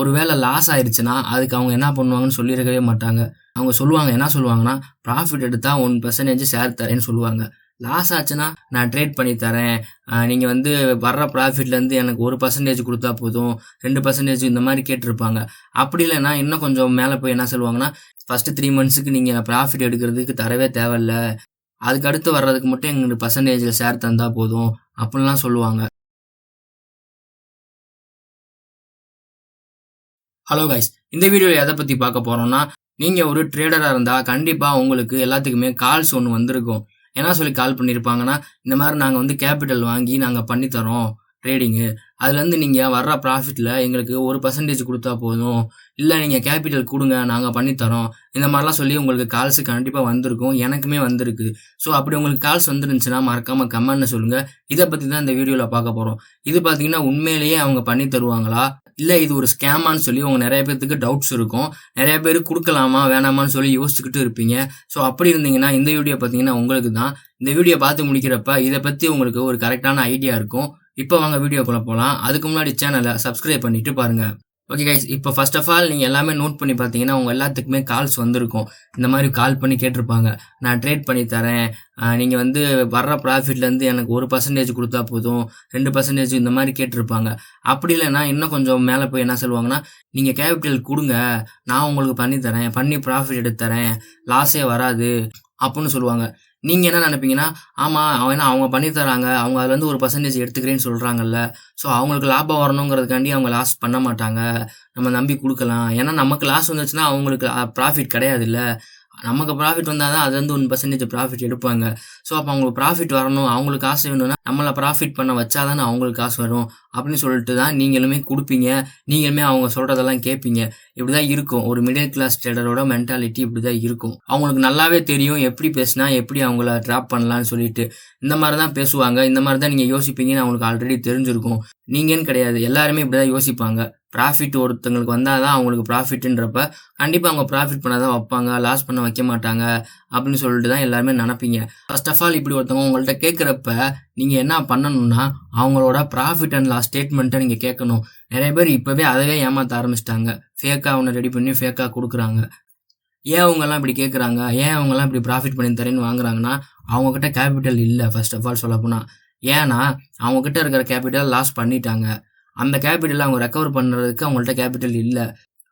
ஒருவேளை லாஸ் ஆயிடுச்சுன்னா அதுக்கு அவங்க என்ன பண்ணுவாங்கன்னு சொல்லியிருக்கவே மாட்டாங்க. அவங்க சொல்லுவாங்க என்ன சொல்லுவாங்கன்னா ப்ராஃபிட் எடுத்தால் ஒன் பர்சன்டேஜ் ஷேர் தரேன்னு சொல்லுவாங்க. லாஸ் ஆச்சுன்னா நான் ட்ரேட் பண்ணி தரேன். நீங்கள் வந்து வர்ற ப்ராஃபிட்லேருந்து எனக்கு ஒரு பர்சன்டேஜ் கொடுத்தா போதும். ரெண்டு பர்சன்டேஜ் இந்த மாதிரி கேட்டிருப்பாங்க. அப்படி இல்லைன்னா இன்னும் கொஞ்சம் மேலே போய் என்ன சொல்லுவாங்கன்னா ஃபஸ்ட்டு த்ரீ மந்த்ஸுக்கு நீங்கள் ப்ராஃபிட் எடுக்கிறதுக்கு தரவே தேவையில்ல. அதுக்கு அடுத்து வர்றதுக்கு மட்டும் எங்களுக்கு பர்சன்டேஜில் ஷேர் தந்தால் போதும். அப்படின்லாம் சொல்லுவாங்க. ஹலோ கைஸ் இந்த வீடியோவில் எதை பற்றி பார்க்க போகிறோம்னா நீங்கள் ஒரு ட்ரேடராக இருந்தால் கண்டிப்பாக உங்களுக்கு எல்லாத்துக்குமே கால்ஸ் ஒன்று வந்திருக்கும். என்ன சொல்லி கால் பண்ணியிருப்பாங்கன்னா இந்த மாதிரி நாங்கள் வந்து கேபிட்டல் வாங்கி நாங்கள் பண்ணித்தரோம் ட்ரேடிங்கு அதுலேருந்து நீங்கள் வர்ற ப்ராஃபிட்டில் எங்களுக்கு ஒரு பர்சன்டேஜ் கொடுத்தா போதும். இல்லை நீங்கள் கேபிட்டல் கொடுங்க நாங்கள் பண்ணித்தரோம். இந்த மாதிரிலாம் சொல்லி உங்களுக்கு கால்ஸ் கண்டிப்பாக வந்திருக்கும். எனக்குமே வந்திருக்கு. ஸோ அப்படி உங்களுக்கு கால்ஸ் வந்துருந்துச்சுன்னா மறக்காமல் கமெண்ட்னு சொல்லுங்கள் இதை பற்றி தான் இந்த வீடியோவில் பார்க்க போகிறோம் இது பார்த்தீங்கன்னா உண்மையிலேயே அவங்க பண்ணி தருவாங்களா? இல்லை இது ஒரு ஸ்கேமான்னு சொல்லி உங்கள் நிறைய பேர்த்துக்கு டவுட்ஸ் இருக்கும். நிறைய பேர் கொடுக்கலாமா வேணாமான்னு சொல்லி யோசிச்சுக்கிட்டு இருப்பீங்க. ஸோ அப்படி இருந்தீங்கன்னா இந்த வீடியோ பார்த்தீங்கன்னா உங்களுக்கு தான் இந்த வீடியோ பார்த்து முடிக்கிறப்ப இதை பற்றி உங்களுக்கு ஒரு கரெக்டான ஐடியா இருக்கும். இப்போ வாங்க வீடியோக்குள்ளே போகலாம் அதுக்கு முன்னாடி சேனலை சப்ஸ்கிரைப் பண்ணிட்டு பாருங்கள் ஓகே கைஸ் இப்போ ஃபர்ஸ்ட் ஆஃப் ஆல் நீங்கள் எல்லாமே நோட் பண்ணி பார்த்தீங்கன்னா உங்கள் எல்லாத்துக்குமே கால்ஸ் வந்திருக்கும். இந்த மாதிரி கால் பண்ணி கேட்டிருப்பாங்க. நான் ட்ரேட் பண்ணி தரேன். நீங்கள் வந்து வர்ற ப்ராஃபிட்லேருந்து எனக்கு ஒரு பர்சன்டேஜ் கொடுத்தா போதும். ரெண்டு பர்சன்டேஜ் இந்த மாதிரி கேட்டிருப்பாங்க. அப்படி இல்லைன்னா இன்னும் கொஞ்சம் மேலே போய் என்ன சொல்லுவாங்கன்னா நீங்கள் கேபிட்டல் கொடுங்க. நான் உங்களுக்கு பண்ணி தரேன். பண்ணி ப்ராஃபிட் எடுத்து தரேன். லாஸே வராது. அப்படின்னு சொல்லுவாங்க. நீங்கள் என்ன நினைப்பீங்கன்னா ஆமாம் அவன் அவங்க பண்ணி தராங்க அவங்க அதுலேருந்து ஒரு பர்சன்டேஜ் எடுத்துக்கிறேன்னு சொல்கிறாங்கல்ல ஸோ அவங்களுக்கு லாபம் வரணுங்கிறதுக்காண்டி அவங்க லாஸ் பண்ண மாட்டாங்க. நம்ம நம்பி கொடுக்கலாம். ஏன்னா நமக்கு லாஸ் வந்துச்சுன்னா அவங்களுக்கு ப்ராஃபிட் கிடையாது இல்லை நமக்கு ப்ராஃபிட் வந்தால் தான் அதுலேருந்து ஒன் பர்சன்டேஜ் ப்ராஃபிட் எடுப்பாங்க. ஸோ அப்போ அவங்களுக்கு ப்ராஃபிட் வரணும் அவங்களுக்கு காசு வேணும்னா நம்மளை ப்ராஃபிட் பண்ண வச்சா தானே அவங்களுக்கு காசு வரும். அப்படின்னு சொல்லிட்டு தான் நீங்களுமே கொடுப்பீங்க. நீங்களுமே அவங்க சொல்கிறதெல்லாம் கேட்பீங்க. இப்படி தான் இருக்கும். ஒரு மிடில் கிளாஸ் ட்ரேடரோட மென்டாலிட்டி இப்படி தான் இருக்கும். அவங்களுக்கு நல்லாவே தெரியும் எப்படி பேசினா எப்படி அவங்கள ட்ராப் பண்ணலான்னு சொல்லிட்டு. இந்த மாதிரி தான் பேசுவாங்க. இந்த மாதிரி தான் நீங்கள் யோசிப்பீங்கன்னு அவங்களுக்கு ஆல்ரெடி தெரிஞ்சிருக்கும். நீங்கன்னு கிடையாது. எல்லாருமே இப்படி தான் யோசிப்பாங்க. ப்ராஃபிட் ஒருத்தங்களுக்கு வந்தால் தான் அவங்களுக்கு ப்ராஃபிட்டுன்றப்ப கண்டிப்பாக அவங்க ப்ராஃபிட் பண்ண தான் வைப்பாங்க லாஸ் பண்ண வைக்க மாட்டாங்க அப்படின்னு சொல்லிட்டு தான் எல்லாருமே நினைப்பீங்க. ஃபர்ஸ்ட் ஆஃப் ஆல் இப்படி ஒருத்தவங்க உங்கள்கிட்ட கேட்குறப்ப நீங்கள் என்ன பண்ணணும்னா அவங்களோட ப்ராஃபிட் அண்ட் லாஸ் ஸ்டேட்மெண்ட்டை நீங்கள் கேட்கணும். நிறைய பேர் இப்போவே அதவே ஏமாற்ற ஆரம்பிச்சிட்டாங்க. ஃபேக்காக ஒன்று ரெடி பண்ணி ஃபேக்காக கொடுக்குறாங்க. ஏன் அவங்கெல்லாம் இப்படி கேட்குறாங்க? ஏன் அவங்கெல்லாம் இப்படி ப்ராஃபிட் பண்ணி தரேன்னு வாங்குறாங்கன்னா அவங்கக்கிட்ட கேபிட்டல் இல்லை ஃபர்ஸ்ட் ஆஃப் ஆல் சொல்லப்போனால் ஏன்னா அவங்கக்கிட்ட இருக்கிற கேபிட்டல் லாஸ் பண்ணிட்டாங்க. அந்த கேபிட்டல் அவங்க ரெக்கவர் பண்ணுறதுக்கு அவங்கள்ட்ட கேபிட்டல் இல்லை.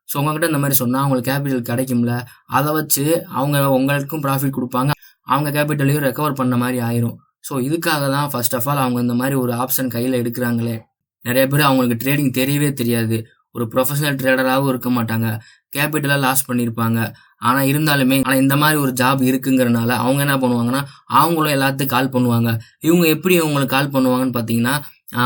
ஸோ உங்ககிட்ட இந்த மாதிரி சொன்னால் அவங்களுக்கு கேபிட்டல் கிடைக்கும்ல. அதை வச்சு அவங்க உங்களுக்கும் ப்ராஃபிட் கொடுப்பாங்க. அவங்க கேபிட்டலையும் ரெக்கவர் பண்ண மாதிரி ஆயிரும். ஸோ இதுக்காக தான் ஃபர்ஸ்ட் ஆஃப் ஆல் அவங்க இந்த மாதிரி ஒரு ஆப்ஷன் கையில் எடுக்கிறாங்களே. நிறைய பேர் அவங்களுக்கு ட்ரேடிங் தெரியவே தெரியாது. ஒரு ப்ரொஃபஷனல் ட்ரேடராகவும் இருக்க மாட்டாங்க. கேபிட்டலாக லாஸ் பண்ணியிருப்பாங்க ஆனால் இருந்தாலுமே ஆனால் இந்த மாதிரி ஒரு ஜாப் இருக்குங்கிறனால அவங்க என்ன பண்ணுவாங்கன்னா அவங்களும் எல்லாத்துக்கும் கால் பண்ணுவாங்க. இவங்க எப்படி அவங்களுக்கு கால் பண்ணுவாங்கன்னு பார்த்தீங்கன்னா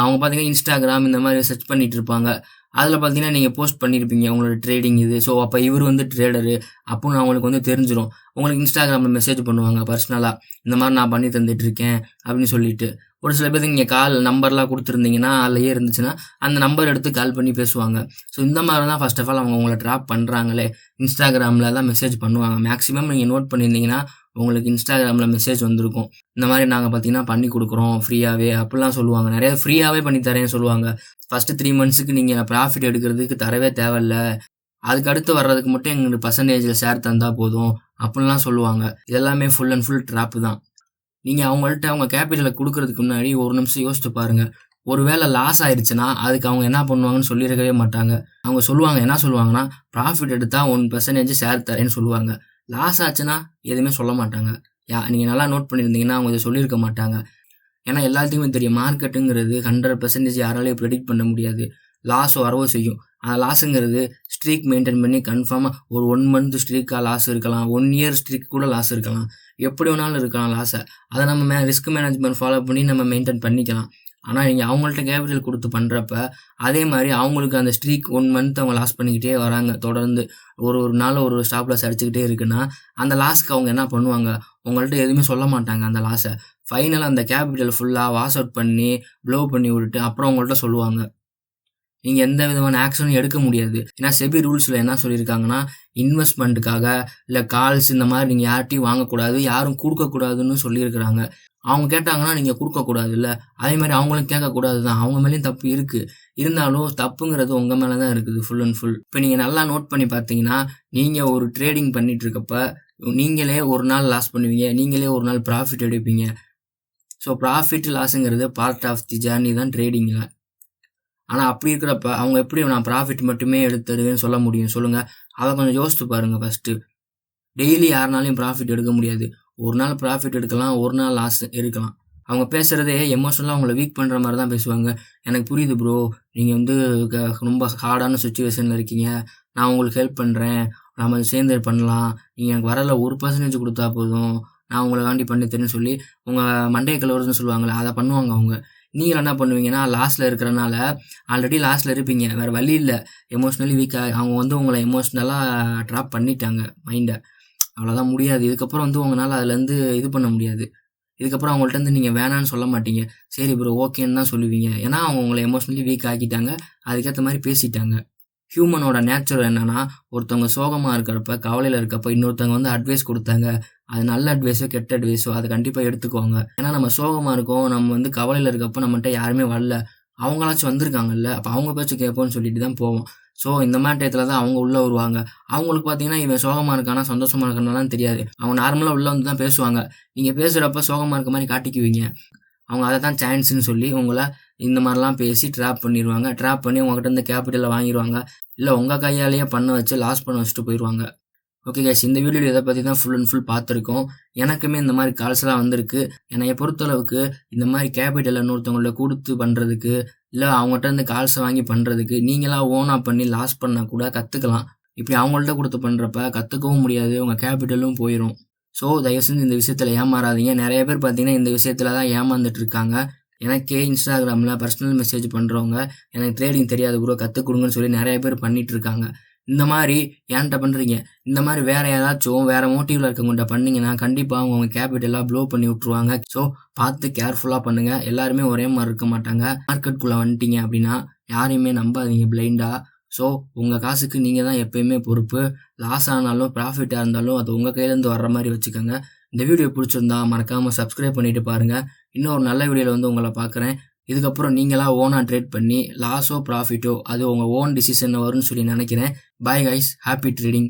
அவங்க பார்த்தீங்கன்னா இன்ஸ்டாகிராம் இந்த மாதிரி சர்ச் பண்ணிட்டு இருப்பாங்க. அதில் பார்த்தீங்கன்னா நீங்கள் போஸ்ட் பண்ணியிருப்பீங்க உங்களோட ட்ரேடிங் இது. ஸோ அப்போ இவர் வந்து ட்ரேடரு அப்படின்னு அவங்களுக்கு வந்து தெரிஞ்சிடும் உங்களுக்கு இன்ஸ்டாகிராமில் மெசேஜ் பண்ணுவாங்க பர்சனலாக இந்த மாதிரி நான் பண்ணி தந்துட்டு இருக்கேன் அப்படின்னு சொல்லிட்டு. ஒரு சில பேருக்கு நீங்கள் கால் நம்பர்லாம் கொடுத்துருந்தீங்கன்னா அதுலயே இருந்துச்சுன்னா அந்த நம்பர் எடுத்து கால் பண்ணி பேசுவாங்க. ஸோ இந்த மாதிரி தான் ஃபர்ஸ்ட் ஆஃப் ஆல் அவங்க உங்களை ட்ராப் பண்ணுறாங்களே இன்ஸ்டாகிராமில் தான் மெசேஜ் பண்ணுவாங்க. மேக்ஸிமம் நீங்கள் நோட் பண்ணியிருந்தீங்கன்னா உங்களுக்கு இன்ஸ்டாகிராமில் மெசேஜ் வந்திருக்கும். இந்த மாதிரி நாங்கள் பார்த்தீங்கன்னா பண்ணி கொடுக்குறோம் ஃப்ரீயாகவே அப்படிலாம் சொல்லுவாங்க. நிறைய ஃப்ரீயாகவே பண்ணி தரேன்னு சொல்லுவாங்க. ஃபஸ்ட்டு த்ரீ மந்த்ஸுக்கு நீங்கள் ப்ராஃபிட் எடுக்கிறதுக்கு தரவே தேவையில்ல. அதுக்கு அடுத்து வர்றதுக்கு மட்டும் எங்களுக்கு பர்சன்டேஜில் ஷேர் தந்தால் போதும் அப்படிலாம் சொல்லுவாங்க. இதெல்லாமே ஃபுல் அண்ட் ஃபுல் ட்ராப்பு தான். நீங்கள் அவங்கள்ட்ட அவங்க கேபிட்டலை கொடுக்கறதுக்கு முன்னாடி ஒரு நிமிஷம் யோசிச்சு ஒரு ஒருவேளை லாஸ் ஆயிடுச்சுன்னா அதுக்கு அவங்க என்ன பண்ணுவாங்கன்னு சொல்லியிருக்கவே மாட்டாங்க. அவங்க சொல்லுவாங்க என்ன சொல்லுவாங்கன்னா ப்ராஃபிட் எடுத்தால் ஒன் பர்சன்டேஜ் ஷேர் தரேன்னு சொல்லுவாங்க. லாஸ் ஆச்சுன்னா எதுவுமே சொல்ல மாட்டாங்க. யா நீங்கள் நல்லா நோட் பண்ணியிருந்தீங்கன்னா அவங்க இதை சொல்லியிருக்க மாட்டாங்க. ஏன்னா எல்லாத்துக்குமே தெரியும் மார்க்கெட்டுங்கிறது ஹண்ட்ரட் பர்சன்டேஜ் யாராலையும் ப்ரெடிக்ட் பண்ண முடியாது. லாஸ் வரவோ செய்யும். அந்த லாஸுங்கிறது ஸ்ட்ரீக் மெயின்டைன் பண்ணி கன்ஃபார்மாக ஒரு ஒன் மந்த் ஸ்ட்ரீக்காக லாஸ் இருக்கலாம். ஒன் இயர் ஸ்ட்ரீக் கூட லாஸ் இருக்கலாம். எப்படி வேணாலும் இருக்கலாம் லாஸை அதை நம்ம மே ரிஸ்க் மேனேஜ்மெண்ட் ஃபாலோ பண்ணி நம்ம மெயின்டைன் பண்ணிக்கலாம். ஆனால் நீங்கள் அவங்கள்ட்ட கேபிட்டல் கொடுத்து பண்ணுறப்ப அதே மாதிரி அவங்களுக்கு அந்த ஸ்ட்ரீக் ஒன் மந்த் அவங்க லாஸ் பண்ணிக்கிட்டே வராங்க. தொடர்ந்து ஒரு ஒரு நாள் ஒரு ஸ்டாப் லாஸ் அடிச்சுக்கிட்டே இருக்குன்னா அந்த லாஸ்க்கு அவங்க என்ன பண்ணுவாங்க? உங்கள்கிட்ட எதுவுமே சொல்ல மாட்டாங்க அந்த லாஸை ஃபைனலாக அந்த கேபிட்டல் ஃபுல்லாக வாஷ் அவுட் பண்ணி ப்ளோ பண்ணி விட்டுட்டு அப்புறம் உங்கள்கிட்ட சொல்லுவாங்க. நீங்கள் எந்த விதமான ஆக்ஷனும் எடுக்க முடியாது. ஏன்னா செபி ரூல்ஸில் என்ன சொல்லியிருக்காங்கன்னா இன்வெஸ்ட்மெண்ட்டுக்காக இல்லை கால்ஸ் இந்த மாதிரி நீங்கள் யார்ட்டையும் வாங்கக்கூடாது யாரும் கொடுக்கக்கூடாதுன்னு சொல்லியிருக்கிறாங்க. அவங்க கேட்டாங்கன்னா நீங்கள் கொடுக்கக்கூடாதுல்ல. அதே மாதிரி அவங்களும் கேட்கக்கூடாது தான் அவங்க மேலேயும் தப்பு இருக்குது இருந்தாலும் தப்புங்கிறது உங்கள் மேலே தான் இருக்குது ஃபுல் அண்ட் ஃபுல் இப்போ நீங்கள் நல்லா நோட் பண்ணி பார்த்தீங்கன்னா நீங்கள் ஒரு ட்ரேடிங் பண்ணிட்டு இருக்கப்ப நீங்களே ஒரு நாள் லாஸ் பண்ணுவீங்க. நீங்களே ஒரு நாள் ப்ராஃபிட் எடுப்பீங்க. ஸோ ப்ராஃபிட் லாஸுங்கிறது பார்ட் ஆஃப் தி ஜேர்னி தான் ட்ரேடிங்கில் ஆனால் அப்படி இருக்கிறப்ப அவங்க எப்படி நான் ப்ராஃபிட் மட்டுமே எடுத்துருவேன்னு சொல்ல முடியும்? சொல்லுங்கள் அதை கொஞ்சம் யோசித்து பாருங்கள் ஃபஸ்ட்டு டெய்லி யாருனாலையும் ப்ராஃபிட் எடுக்க முடியாது. ஒரு நாள் ப்ராஃபிட் எடுக்கலாம் ஒரு நாள் லாஸ் இருக்கலாம் அவங்க பேசுகிறதே எமோஷனலாக அவங்கள வீக் பண்ணுற மாதிரி தான் பேசுவாங்க. எனக்கு புரியுது ப்ரோ நீங்கள் வந்து க- ரொம்ப ஹார்டான சுச்சுவேஷனில் இருக்கீங்க. நான் உங்களுக்கு ஹெல்ப் பண்ணுறேன் நம்ம சேர்ந்து பண்ணலாம். நீங்கள் எனக்கு வரல ஒரு பர்சன்டேஜ் கொடுத்தா போதும். நான் உங்களை காண்டி பண்ணி தரேன்னு சொல்லி உங்கள் மண்டைய கலவரம்னு சொல்லுவாங்களே அதை பண்ணுவாங்க அவங்க. நீங்கள் என்ன பண்ணுவீங்கன்னா லாஸ்ட்டில் இருக்கிறனால ஆல்ரெடி லாஸ்ட்டில் இருப்பீங்க. வேறு வழி இல்லை. எமோஷ்னலி வீக்காக அவங்க வந்து உங்களை எமோஷ்னலாக ட்ராப் பண்ணிட்டாங்க மைண்டை அவ்வளோதான் முடியாது. இதுக்கப்புறம் வந்து உங்களால் அதுலேருந்து இது பண்ண முடியாது. இதுக்கப்புறம் அவங்கள்ட்ட இருந்து நீங்கள் வேணான்னு சொல்ல மாட்டீங்க. சரி ப்ரோ ஓகேன்னு தான் சொல்லுவீங்க. ஏன்னா அவங்க உங்களை எமோஷ்னலி வீக் ஆக்கிட்டாங்க. அதுக்கேற்ற மாதிரி பேசிட்டாங்க. ஹியூமனோட நேச்சர் என்னன்னா ஒருத்தவங்க சோகமாக இருக்கிறப்ப கவலையில் இருக்கப்ப இன்னொருத்தவங்க வந்து அட்வைஸ் கொடுத்தாங்க. அது நல்ல அட்வைஸோ கெட்ட அட்வைஸோ அதை கண்டிப்பாக எடுத்துக்குவாங்க. ஏன்னா நம்ம சோகமாக இருக்கோம் நம்ம வந்து கவலையில் இருக்கப்போ நம்மகிட்ட யாருமே வரல. அவங்களாச்சும் வந்திருக்காங்கல்ல அப்போ அவங்க பேச்சு கேட்போம்னு சொல்லிட்டு தான் போவோம். ஸோ இந்த மாதிரி டயத்தில் தான் அவங்க உள்ளே வருவாங்க. அவங்களுக்கு பார்த்தீங்கன்னா இவன் சோகமாக இருக்கானா சந்தோஷமாக இருக்கானாலாம் தெரியாது. அவங்க நார்மலாக உள்ளே வந்து தான் பேசுவாங்க. நீங்கள் பேசுகிறப்ப சோகமாக இருக்க மாதிரி காட்டிக்குவீங்க. அவங்க அதை தான் சான்ஸ்னு சொல்லி உங்களை இந்த மாதிரிலாம் பேசி ட்ராப் பண்ணிடுவாங்க ட்ராப் பண்ணி உங்ககிட்ட இருந்து கேபிட்டலை வாங்கிடுவாங்க இல்லை உங்கள் கையாலேயே பண்ண வச்சு லாஸ் பண்ண வச்சுட்டு போயிடுவாங்க ஓகே கைஸ் இந்த வீடியோ இதை பற்றி தான் ஃபுல் அண்ட் ஃபுல் பார்த்துருக்கோம். எனக்குமே இந்த மாதிரி கால்ஸ்லாம் வந்திருக்கு. என்னைய பொறுத்தளவுக்கு இந்த மாதிரி கேபிட்டல் இன்னொருத்தவங்கள்ட்ட கொடுத்து பண்ணுறதுக்கு இல்லை அவங்ககிட்ட இருந்து கால்ஸை வாங்கி பண்ணுறதுக்கு நீங்களாம் ஓனாக பண்ணி லாஸ் பண்ணால் கூட கற்றுக்கலாம் இப்படி அவங்கள்ட்ட கொடுத்து பண்ணுறப்ப கற்றுக்கவும் முடியாது உங்கள் கேபிட்டலும் போயிடும் ஸோ தயவு செஞ்சு இந்த விஷயத்தில் ஏமாறாதீங்க. நிறைய பேர் பார்த்தீங்கன்னா இந்த விஷயத்தில் தான் ஏமாந்துட்டு இருக்காங்க. எனக்கே இன்ஸ்டாகிராமில் பர்சனல் மெசேஜ் பண்ணுறவங்க எனக்கு ட்ரேடிங் தெரியாது கூட கற்றுக் கொடுங்கன்னு சொல்லி நிறைய பேர் பண்ணிகிட்ருக்காங்க இருக்காங்க. இந்த மாதிரி ஏன்ட்ட பண்ணுறீங்க இந்த மாதிரி வேற ஏதாச்சும் வேற மோட்டிவ்ல இருக்கவங்கள்ட்ட பண்ணீங்கன்னா கண்டிப்பாக அவங்க உங்க கேபிட்டலாக ப்ளோ பண்ணி விட்ருவாங்க ஸோ பார்த்து கேர்ஃபுல்லாக பண்ணுங்க. எல்லாருமே ஒரே மாதிரி இருக்க மாட்டாங்க. மார்க்கெட்டுக்குள்ளே வந்துட்டீங்க அப்படின்னா யாரையுமே நம்பாதீங்க பிளைண்டாக ஸோ உங்கள் காசுக்கு நீங்கள் தான் எப்பயுமே பொறுப்பு. லாஸ் ஆனாலும் ப்ராஃபிட்டாக இருந்தாலும் அது உங்கள் கையிலேருந்து வர்ற மாதிரி வச்சுக்கோங்க. இந்த வீடியோ பிடிச்சிருந்தா மறக்காமல் சப்ஸ்கிரைப் பண்ணிட்டு பாருங்கள் இன்னொரு நல்ல வீடியோவில் வந்து உங்களை பார்க்குறேன். இதுக்கப்புறம் நீங்களாக ஓனாக ட்ரேட் பண்ணி லாஸோ ப்ராஃபிட்டோ அது உங்கள் ஓன் டிசிஷன் வரும்னு சொல்லி நினைக்கிறேன். Bye guys happy trading